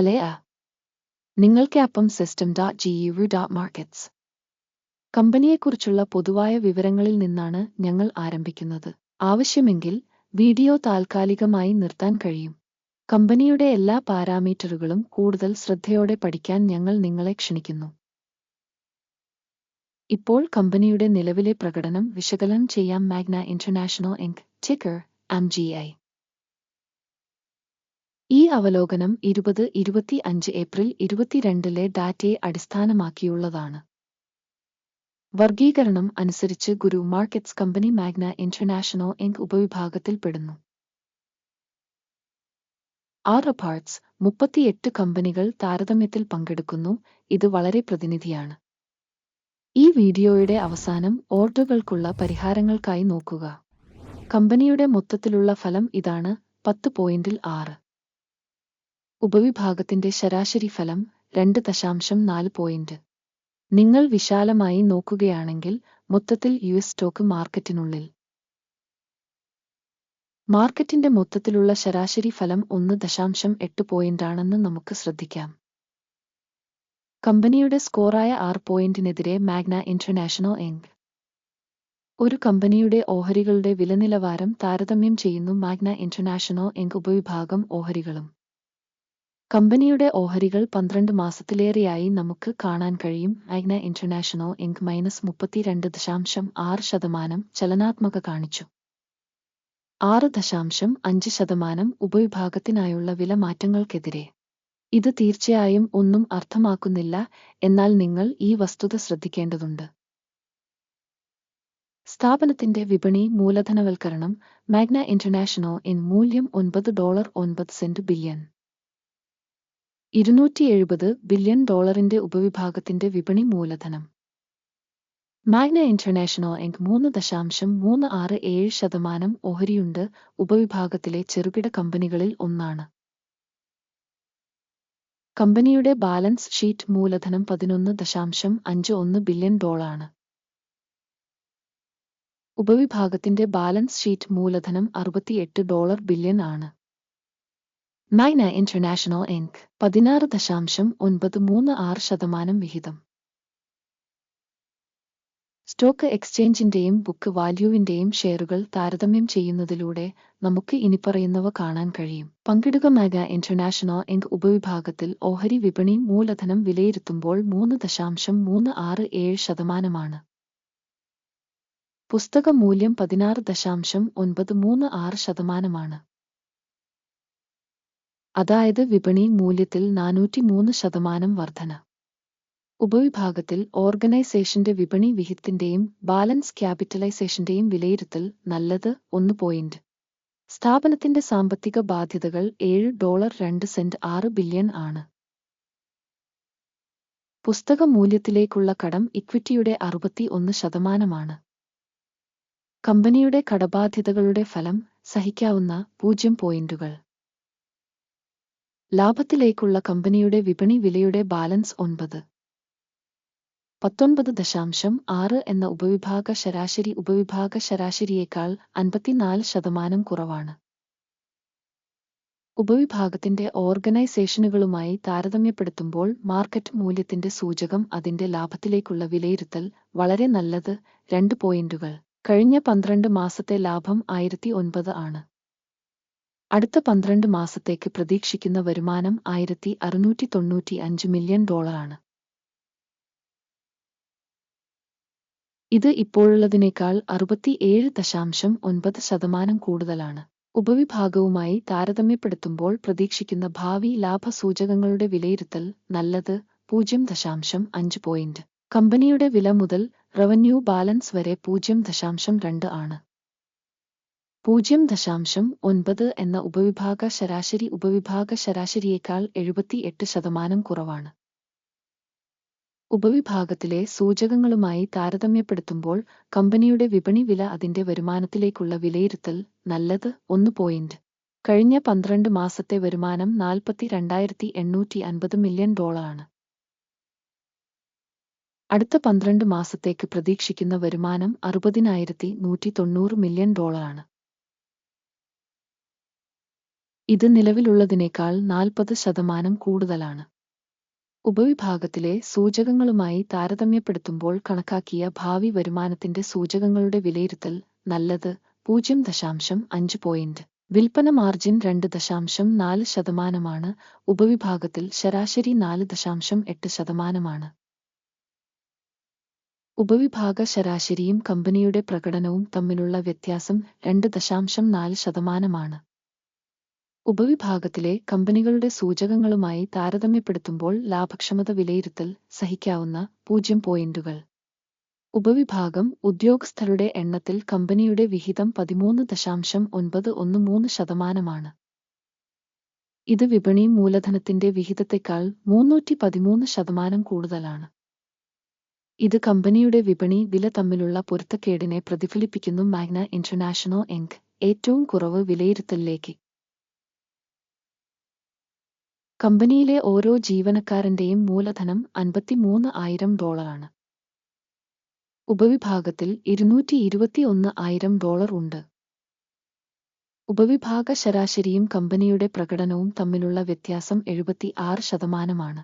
ഹലേ നിങ്ങൾക്ക് അപ്പം system dot G U dot markets കമ്പനിയെക്കുറിച്ചുള്ള പൊതുവായ വിവരങ്ങളിൽ നിന്നാണ് ഞങ്ങൾ ആരംഭിക്കുന്നത്. ആവശ്യമെങ്കിൽ വീഡിയോ താൽക്കാലികമായി നിർത്താൻ കഴിയും. കമ്പനിയുടെ എല്ലാ പാരാമീറ്ററുകളും കൂടുതൽ ശ്രദ്ധയോടെ പഠിക്കാൻ ഞങ്ങൾ നിങ്ങളെ ക്ഷണിക്കുന്നു. ഇപ്പോൾ കമ്പനിയുടെ നിലവിലെ പ്രകടനം വിശകലനം ചെയ്യാം. Magna International Inc ticker M G I ഈ അവലോകനം ഇരുപത് ഇരുപത്തി അഞ്ച് ഏപ്രിൽ ഇരുപത്തിരണ്ടിലെ ഡാറ്റയെ അടിസ്ഥാനമാക്കിയുള്ളതാണ്. വർഗീകരണം അനുസരിച്ച് Guru Markets company Magna International Inc ഉപവിഭാഗത്തിൽപ്പെടുന്നു ആറ് പാർട്സ് മുപ്പത്തിയെട്ട് കമ്പനികൾ താരതമ്യത്തിൽ പങ്കെടുക്കുന്നു. ഇത് വളരെ പ്രതിനിധിയാണ്. ഈ വീഡിയോയുടെ അവസാനം ഓർഡറുകൾക്കുള്ള പരിഹാരങ്ങൾക്കായി നോക്കുക. കമ്പനിയുടെ മൊത്തത്തിലുള്ള ഫലം ഇതാണ് പത്ത് പോയിന്റിൽ ആറ്. ഉപവിഭാഗത്തിന്റെ ശരാശരി ഫലം രണ്ട് ദശാംശം നാല് പോയിന്റ് നിങ്ങൾ വിശാലമായി നോക്കുകയാണെങ്കിൽ മൊത്തത്തിൽ യു എസ് സ്റ്റോക്ക് മാർക്കറ്റിനുള്ളിൽ. മാർക്കറ്റിന്റെ മൊത്തത്തിലുള്ള ശരാശരി ഫലം ഒന്ന് ദശാംശം എട്ട് പോയിന്റാണെന്ന് നമുക്ക് ശ്രദ്ധിക്കാം. കമ്പനിയുടെ സ്കോറായ ആറ് പോയിന്റിനെതിരെ മാഗ്ന ഇന്റർനാഷണൽ എങ് ഒരു കമ്പനിയുടെ ഓഹരികളുടെ വിലനിലവാരം താരതമ്യം ചെയ്യുന്നു മാഗ്ന ഇന്റർനാഷണൽ എങ് ഉപവിഭാഗം ഓഹരികളും. കമ്പനിയുടെ ഓഹരികൾ പന്ത്രണ്ട് മാസത്തിലേറെയായി നമുക്ക് കാണാൻ കഴിയും. മാഗ്ന ഇന്റർനാഷണൽ ഇങ്ക് മൈനസ് മുപ്പത്തിരണ്ട് ദശാംശം ആറ് ശതമാനം ചലനാത്മക കാണിച്ചു. ആറ് ദശാംശം അഞ്ച് ശതമാനം ഉപവിഭാഗത്തിനായുള്ള വില മാറ്റങ്ങൾക്കെതിരെ. ഇത് തീർച്ചയായും ഒന്നും അർത്ഥമാക്കുന്നില്ല എന്നാൽ നിങ്ങൾ ഈ വസ്തുത ശ്രദ്ധിക്കേണ്ടതുണ്ട്. സ്ഥാപനത്തിന്റെ വിപണി മൂലധനവൽക്കരണം മാഗ്ന ഇന്റർനാഷണൽ ഇൻ മൂല്യം ഒൻപത് ഡോളർ ഒൻപത് സെന്റ് ബില്യൺ. ഇരുന്നൂറ്റി എഴുപത് ബില്യൺ ഡോളറിന്റെ ഉപവിഭാഗത്തിന്റെ വിപണി മൂലധനം. മാഗ്ന ഇന്റർനാഷണൽ എങ്ക് മൂന്ന് ദശാംശം മൂന്ന് ആറ് ഏഴ് ശതമാനം ഓഹരിയുണ്ട് ഉപവിഭാഗത്തിലെ ചെറുകിട കമ്പനികളിൽ ഒന്നാണ്. കമ്പനിയുടെ ബാലൻസ് ഷീറ്റ് മൂലധനം പതിനൊന്ന് ദശാംശം അഞ്ച് ഒന്ന് ബില്യൺ ഡോളാണ് ഉപവിഭാഗത്തിന്റെ ബാലൻസ് ഷീറ്റ് മൂലധനം അറുപത്തിയെട്ട് ഡോളർ ബില്യൺ ആണ്. മൈന ഇന്റർനാഷണൽ ഇൻക് പതിനാറ് ദശാംശം ഒൻപത് മൂന്ന് ആറ് ശതമാനം വിഹിതം. സ്റ്റോക്ക് എക്സ്ചേഞ്ചിന്റെയും ബുക്ക് വാല്യൂവിന്റെയും ഷെയറുകൾ താരതമ്യം ചെയ്യുന്നതിലൂടെ നമുക്ക് ഇനിപ്പറയുന്നവ കാണാൻ കഴിയും. പങ്കിടുക മാഗ ഇന്റർനാഷണൽ ഇൻക് ഉപവിഭാഗത്തിൽ ഓഹരി വിപണി മൂലധനം വിലയിരുത്തുമ്പോൾ മൂന്ന് ദശാംശം മൂന്ന് ആറ് ഏഴ് ശതമാനമാണ്. പുസ്തക മൂല്യം പതിനാറ് ദശാംശം ഒൻപത് മൂന്ന് ആറ് ശതമാനമാണ്. അതായത് വിപണി മൂല്യത്തിൽ നാനൂറ്റി മൂന്ന് ശതമാനം വർധന. ഉപവിഭാഗത്തിൽ ഓർഗനൈസേഷന്റെ വിപണി വിഹിത്തിന്റെയും ബാലൻസ് ക്യാപിറ്റലൈസേഷന്റെയും വിലയിരുത്തൽ നല്ലത് ഒന്ന് പോയിന്റ്. സ്ഥാപനത്തിന്റെ സാമ്പത്തിക ബാധ്യതകൾ ഏഴ് ഡോളർ രണ്ട് സെന്റ് ആറ് ബില്യൺ ആണ്. പുസ്തക മൂല്യത്തിലേക്കുള്ള കടം ഇക്വിറ്റിയുടെ അറുപത്തി ഒന്ന് ശതമാനമാണ്. കമ്പനിയുടെ കടബാധ്യതകളുടെ ഫലം സഹിക്കാവുന്ന പൂജ്യം പോയിന്റുകൾ. ലാഭത്തിലേക്കുള്ള കമ്പനിയുടെ വിപണി വിലയുടെ ബാലൻസ് ഒൻപത്. പത്തൊൻപത് ദശാംശം ആറ് എന്ന ഉപവിഭാഗ ശരാശരി ഉപവിഭാഗ ശരാശരിയേക്കാൾ അൻപത്തിനാല് ശതമാനം കുറവാണ്. ഉപവിഭാഗത്തിന്റെ ഓർഗനൈസേഷനുകളുമായി താരതമ്യപ്പെടുത്തുമ്പോൾ മാർക്കറ്റ് മൂല്യത്തിന്റെ സൂചകം അതിന്റെ ലാഭത്തിലേക്കുള്ള വിലയിരുത്തൽ വളരെ നല്ലത് രണ്ട് പോയിന്റുകൾ. കഴിഞ്ഞ പന്ത്രണ്ട് മാസത്തെ ലാഭം ആയിരത്തി ഒൻപത് ആണ്. അടുത്ത പന്ത്രണ്ട് മാസത്തേക്ക് പ്രതീക്ഷിക്കുന്ന വരുമാനം ആയിരത്തി അറുന്നൂറ്റി തൊണ്ണൂറ്റി അഞ്ച് മില്യൺ ഡോളറാണ്. ഇത് ഇപ്പോഴുള്ളതിനേക്കാൾ അറുപത്തിയേഴ് ദശാംശം ഒൻപത് ശതമാനം കൂടുതലാണ്. ഉപവിഭാഗവുമായി താരതമ്യപ്പെടുത്തുമ്പോൾ പ്രതീക്ഷിക്കുന്ന ഭാവി ലാഭസൂചകങ്ങളുടെ വിലയിരുത്തൽ നല്ലത് പൂജ്യം ദശാംശം അഞ്ച് പോയിന്റ്. കമ്പനിയുടെ വില മുതൽ റവന്യൂ ബാലൻസ് വരെ പൂജ്യം ദശാംശം രണ്ട് ആണ്. പൂജ്യം ദശാംശം ഒൻപത് എന്ന ഉപവിഭാഗ ശരാശരി ഉപവിഭാഗ ശരാശരിയേക്കാൾ എഴുപത്തിയെട്ട് ശതമാനം കുറവാണ്. ഉപവിഭാഗത്തിലെ സൂചകങ്ങളുമായി താരതമ്യപ്പെടുത്തുമ്പോൾ കമ്പനിയുടെ വിപണി വില അതിന്റെ വരുമാനത്തിലേക്കുള്ള വിലയിരുത്തൽ നല്ലത് ഒന്ന് പോയിന്റ്. കഴിഞ്ഞ പന്ത്രണ്ട് മാസത്തെ വരുമാനം നാൽപ്പത്തി രണ്ടായിരത്തി എണ്ണൂറ്റി അൻപത് മില്യൺ ഡോളറാണ്. അടുത്ത പന്ത്രണ്ട് മാസത്തേക്ക് പ്രതീക്ഷിക്കുന്ന വരുമാനം അറുപതിനായിരത്തി നൂറ്റി തൊണ്ണൂറ് മില്യൺ ഡോളറാണ്. ഇത് നിലവിലുള്ളതിനേക്കാൾ നാൽപ്പത് ശതമാനം കൂടുതലാണ്. ഉപവിഭാഗത്തിലെ സൂചകങ്ങളുമായി താരതമ്യപ്പെടുത്തുമ്പോൾ കണക്കാക്കിയ ഭാവി വരുമാനത്തിന്റെ സൂചകങ്ങളുടെ വിലയിരുത്തൽ നല്ലത് പൂജ്യം ദശാംശം അഞ്ച് പോയിന്റ് വിൽപ്പന മാർജിൻ രണ്ട് ദശാംശം നാല് ശതമാനമാണ്. ഉപവിഭാഗത്തിൽ ശരാശരി നാല് ദശാംശം എട്ട് ശതമാനമാണ്. ഉപവിഭാഗ ശരാശരിയും കമ്പനിയുടെ പ്രകടനവും തമ്മിലുള്ള വ്യത്യാസം രണ്ട് ദശാംശം നാല് ശതമാനമാണ്. ഉപവിഭാഗത്തിലെ കമ്പനികളുടെ സൂചകങ്ങളുമായി താരതമ്യപ്പെടുത്തുമ്പോൾ ലാഭക്ഷമത വിലയിരുത്തൽ സഹിക്കാവുന്ന പൂജ്യം പോയിന്റുകൾ. ഉപവിഭാഗം ഉദ്യോഗസ്ഥരുടെ എണ്ണത്തിൽ കമ്പനിയുടെ വിഹിതം പതിമൂന്ന് ദശാംശം ഒൻപത് ഒന്ന് മൂന്ന് ശതമാനമാണ്. ഇത് വിപണി മൂലധനത്തിന്റെ വിഹിതത്തെക്കാൾ മൂന്നൂറ്റി പതിമൂന്ന് ശതമാനം കൂടുതലാണ്. ഇത് കമ്പനിയുടെ വിപണി വില തമ്മിലുള്ള പൊരുത്തക്കേടിനെ പ്രതിഫലിപ്പിക്കുന്നു മാഗ്ന ഇന്റർനാഷണൽ എങ്ക് ഏറ്റവും കുറവ് വിലയിരുത്തലിലേക്ക്. കമ്പനിയിലെ ഓരോ ജീവനക്കാരന്റെയും മൂലധനം അൻപത്തിമൂന്ന് ആയിരം ഡോളറാണ്. ഉപവിഭാഗത്തിൽ ഇരുന്നൂറ്റി ഇരുപത്തി ഒന്ന് ആയിരം ഡോളർ ഉണ്ട്. ഉപവിഭാഗ ശരാശരിയും കമ്പനിയുടെ പ്രകടനവും തമ്മിലുള്ള വ്യത്യാസം എഴുപത്തി ആറ് ശതമാനമാണ്.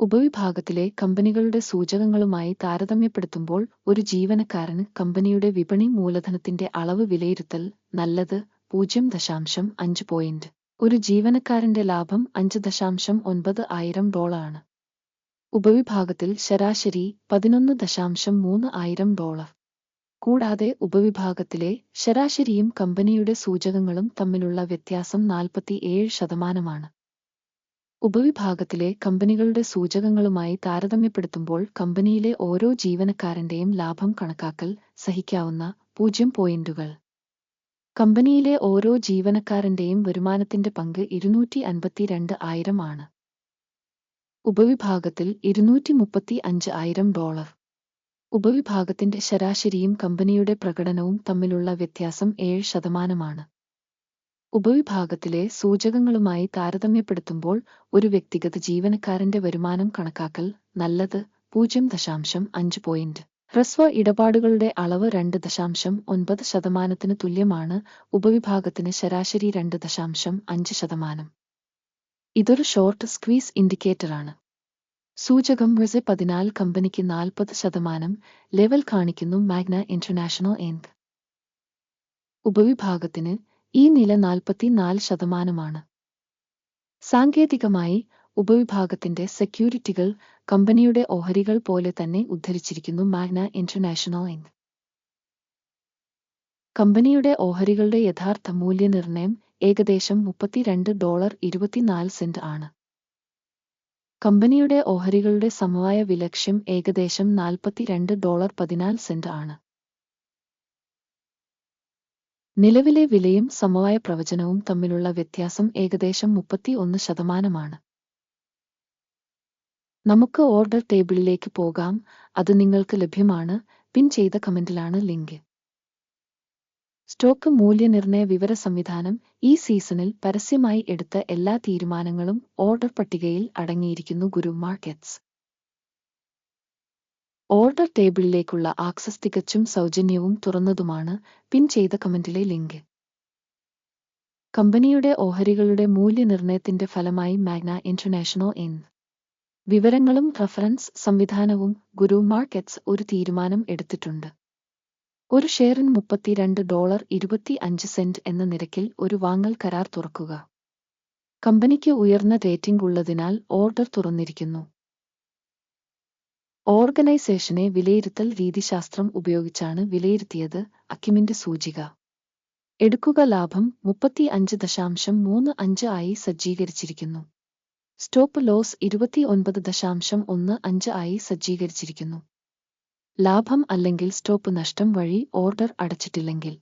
ഉപവിഭാഗത്തിലെ കമ്പനികളുടെ സൂചകങ്ങളുമായി താരതമ്യപ്പെടുത്തുമ്പോൾ ഒരു ജീവനക്കാരന് കമ്പനിയുടെ വിപണി മൂലധനത്തിന്റെ അളവ് വിലയിരുത്തൽ നല്ലത് പൂജ്യം ദശാംശം അഞ്ച് പോയിന്റ്. ഒരു ജീവനക്കാരന്റെ ലാഭം അഞ്ച് ദശാംശം ഒൻപത് ആയിരം ഡോളറാണ്. ഉപവിഭാഗത്തിൽ ശരാശരി പതിനൊന്ന് ദശാംശം മൂന്ന് ആയിരം ഡോളർ. കൂടാതെ ഉപവിഭാഗത്തിലെ ശരാശരിയും കമ്പനിയുടെ സൂചകങ്ങളും തമ്മിലുള്ള വ്യത്യാസം നാൽപ്പത്തി ഏഴ് ശതമാനമാണ്. ഉപവിഭാഗത്തിലെ കമ്പനികളുടെ സൂചകങ്ങളുമായി താരതമ്യപ്പെടുത്തുമ്പോൾ കമ്പനിയിലെ ഓരോ ജീവനക്കാരന്റെയും ലാഭം കണക്കാക്കൽ സഹിക്കാവുന്ന പൂജ്യം പോയിന്റുകൾ. കമ്പനിയിലെ ഓരോ ജീവനക്കാരന്റെയും വരുമാനത്തിന്റെ പങ്ക് ഇരുന്നൂറ്റി അൻപത്തിരണ്ട് ആയിരം ആണ്. ഉപവിഭാഗത്തിൽ ഇരുന്നൂറ്റി മുപ്പത്തി അഞ്ച് ആയിരം ഡോളർ. ഉപവിഭാഗത്തിന്റെ ശരാശരിയും കമ്പനിയുടെ പ്രകടനവും തമ്മിലുള്ള വ്യത്യാസം ഏഴ് ശതമാനമാണ്. ഉപവിഭാഗത്തിലെ സൂചകങ്ങളുമായി താരതമ്യപ്പെടുത്തുമ്പോൾ ഒരു വ്യക്തിഗത ജീവനക്കാരന്റെ വരുമാനം കണക്കാക്കൽ നല്ലത് പൂജ്യം ദശാംശം അഞ്ച് പോയിന്റ്. ഹ്രസ്വ ഇടപാടുകളുടെ അളവ് രണ്ട് ദശാംശം ഒൻപത് ശതമാനത്തിന് തുല്യമാണ്. ഉപവിഭാഗത്തിന് ശരാശരി രണ്ട് ദശാംശം അഞ്ച് ശതമാനം. ഇതൊരു ഷോർട്ട് സ്ക്വീസ് ഇൻഡിക്കേറ്ററാണ്. സൂചകം റിസെ പതിനാല് കമ്പനിക്ക് നാൽപ്പത് ശതമാനം. ലെവൽ കാണിക്കുന്നു മാഗ്ന ഇന്റർനാഷണൽ എൻക് ഉപവിഭാഗത്തിന് ഈ നില നാൽപ്പത്തിനാല് ശതമാനമാണ്. സാങ്കേതികമായി ഉപവിഭാഗത്തിന്റെ സെക്യൂരിറ്റികൾ കമ്പനിയുടെ ഓഹരികൾ പോലെ തന്നെ ഉദ്ധരിച്ചിരിക്കുന്നു മാഗ്ന ഇന്റർനാഷണൽ എൻക് കമ്പനിയുടെ ഓഹരികളുടെ യഥാർത്ഥ മൂല്യനിർണയം ഏകദേശം മുപ്പത്തിരണ്ട് ഡോളർ ഇരുപത്തിനാല് സെന്റ് ആണ്. കമ്പനിയുടെ ഓഹരികളുടെ സമവായ വിലക്ഷ്യം ഏകദേശം നാൽപ്പത്തിരണ്ട് ഡോളർ പതിനാല് സെന്റ് ആണ്. നിലവിലെ വിലയും സമവായ പ്രവചനവും തമ്മിലുള്ള വ്യത്യാസം ഏകദേശം മുപ്പത്തി ഒന്ന് ശതമാനമാണ്. നമുക്ക് ഓർഡർ ടേബിളിലേക്ക് പോകാം. അത് നിങ്ങൾക്ക് ലഭ്യമാണ്. പിൻ ചെയ്ത കമന്റിലാണ് ലിങ്ക്. സ്റ്റോക്ക് മൂല്യനിർണയ വിവര സംവിധാനം ഈ സീസണിൽ പരസ്യമായി എടുത്ത എല്ലാ തീരുമാനങ്ങളും ഓർഡർ പട്ടികയിൽ അടങ്ങിയിരിക്കുന്നു ഗുരു മാർക്കറ്റ്സ്. ഓർഡർ ടേബിളിലേക്കുള്ള ആക്സസ് തികച്ചും സൗജന്യവും തുറന്നതുമാണ് പിൻ ചെയ്ത കമന്റിലെ ലിങ്ക്. കമ്പനിയുടെ ഓഹരികളുടെ മൂല്യനിർണയത്തിന്റെ ഫലമായി മാഗ്ന ഇന്റർനാഷണൽ എൻ വിവരങ്ങളും റഫറൻസ് സംവിധാനവും ഗുരു മാർക്കറ്റ്സ് ഒരു തീരുമാനം എടുത്തിട്ടുണ്ട്. ഒരു ഷെയറിന് മുപ്പത്തിരണ്ട് ഡോളർ ഇരുപത്തി അഞ്ച് സെന്റ് എന്ന നിരക്കിൽ ഒരു വാങ്ങൽ കരാർ തുറക്കുക. കമ്പനിക്ക് ഉയർന്ന റേറ്റിംഗ് ഉള്ളതിനാൽ ഓർഡർ തുറന്നിരിക്കുന്നു. ഓർഗനൈസേഷനെ വിലയിരുത്തൽ രീതിശാസ്ത്രം ഉപയോഗിച്ചാണ് വിലയിരുത്തിയത് അക്കിമിന്റെ സൂചിക. എടുക്കുക ലാഭം മുപ്പത്തി അഞ്ച് ദശാംശം മൂന്ന് അഞ്ച് ആയി സജ്ജീകരിച്ചിരിക്കുന്നു. സ്റ്റോപ്പ് ലോസ് ഇരുപത്തി ഒൻപത് ദശാംശം ഒന്ന് അഞ്ച് ആയി സജ്ജീകരിച്ചിരിക്കുന്നു. ലാഭം അല്ലെങ്കിൽ സ്റ്റോപ്പ് നഷ്ടം വഴി ഓർഡർ അടച്ചിട്ടില്ലെങ്കിൽ.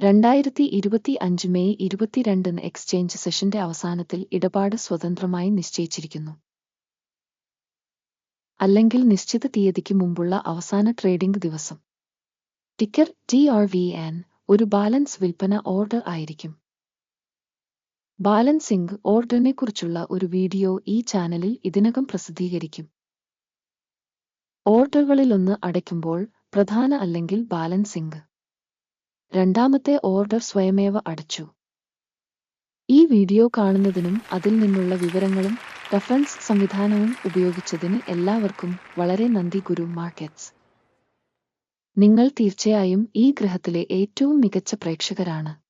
രണ്ടായിരത്തി ഇരുപത്തി അഞ്ച് മെയ് ഇരുപത്തിരണ്ടിന് എക്സ്ചേഞ്ച് സെഷന്റെ അവസാനത്തിൽ ഇടപാട് സ്വതന്ത്രമായി നിശ്ചയിച്ചിരിക്കുന്നു. അല്ലെങ്കിൽ നിശ്ചിത തീയതിക്ക് മുമ്പുള്ള അവസാന ട്രേഡിംഗ് ദിവസം. ടിക്കർ ടി ആർ വി ആൻ ഒരു ബാലൻസ് വിൽപ്പന ഓർഡർ ആയിരിക്കും. ബാലൻസിംഗ് ഓർഡറിനെക്കുറിച്ചുള്ള ഒരു വീഡിയോ ഈ ചാനലിൽ ഇതിനകം പ്രസിദ്ധീകരിക്കും. ഓർഡറുകളിലൊന്ന് അടയ്ക്കുമ്പോൾ പ്രധാന അല്ലെങ്കിൽ ബാലൻസിംഗ് രണ്ടാമത്തെ ഓർഡർ സ്വയമേവ അടച്ചു. ഈ വീഡിയോ കാണുന്നതിനും അതിൽ നിന്നുള്ള വിവരങ്ങളും റഫറൻസ് സംവിധാനവും ഉപയോഗിച്ചതിന് എല്ലാവർക്കും വളരെ നന്ദി ഗുരു മാർക്കറ്റ്സ്. നിങ്ങൾ തീർച്ചയായും ഈ ഗ്രഹത്തിലെ ഏറ്റവും മികച്ച പ്രേക്ഷകരാണ്.